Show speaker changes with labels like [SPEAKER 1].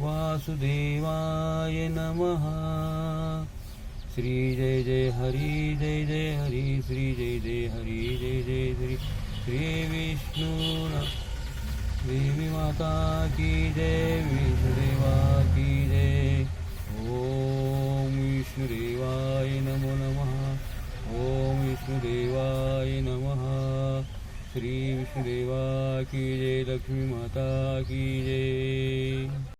[SPEAKER 1] वासुदेवाय नमः। श्री जय जय हरि जय जय हरि श्री जय जय हरि जय जय श्री। श्री विष्णु देवी माता की जय विष्णुदेवा की जय। ॐ विष्णुदेवाय नमो नमः। ॐ विष्णुदेवाय नमः। श्री विष्णुदेवा की जय लक्ष्मी माता की जय।